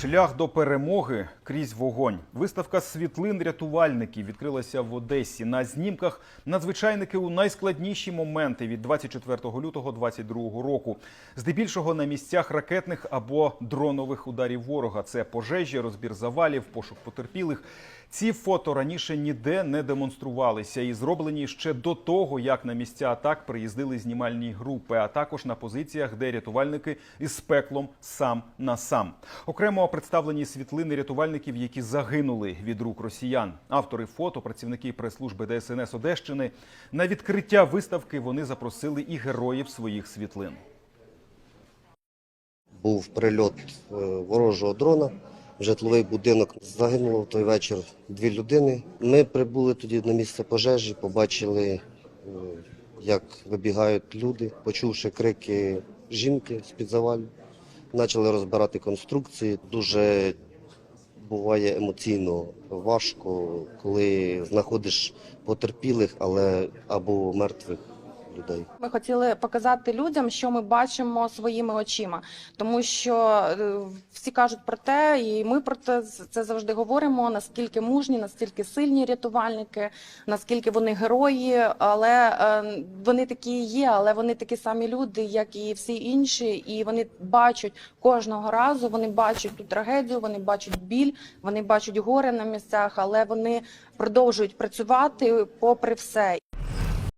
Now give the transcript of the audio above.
Шлях до перемоги крізь вогонь. Виставка світлин рятувальників відкрилася в Одесі. На знімках надзвичайники у найскладніші моменти від 24 лютого 2022 року. Здебільшого на місцях ракетних або дронових ударів ворога. Це пожежі, розбір завалів, пошук потерпілих. Ці фото раніше ніде не демонструвалися і зроблені ще до того, як на місця атак приїздили знімальні групи, а також на позиціях, де рятувальники із пеклом сам на сам. Окремо представлені світлини рятувальників, які загинули від рук росіян. Автори фото, працівники прес-служби ДСНС Одещини. На відкриття виставки вони запросили і героїв своїх світлин. був прильот е, ворожого дрона в житловий будинок. Загинуло в той вечір дві людини. Ми прибули тоді на місце пожежі, побачили, е, як вибігають люди, почувши крики жінки з-під завалів, почали розбирати конструкції. Дуже буває емоційно важко, коли знаходиш потерпілих, але або мертвих людей. Ми хотіли показати людям, що ми бачимо своїми очима, тому що е, всі кажуть про те, і ми про те це завжди говоримо. Наскільки мужні, наскільки сильні рятувальники, наскільки вони герої, але е, вони такі є, але вони такі самі люди, як і всі інші, і вони бачать кожного разу. Вони бачать ту трагедію, вони бачать біль, вони бачать горе на місцях, але вони продовжують працювати попри все.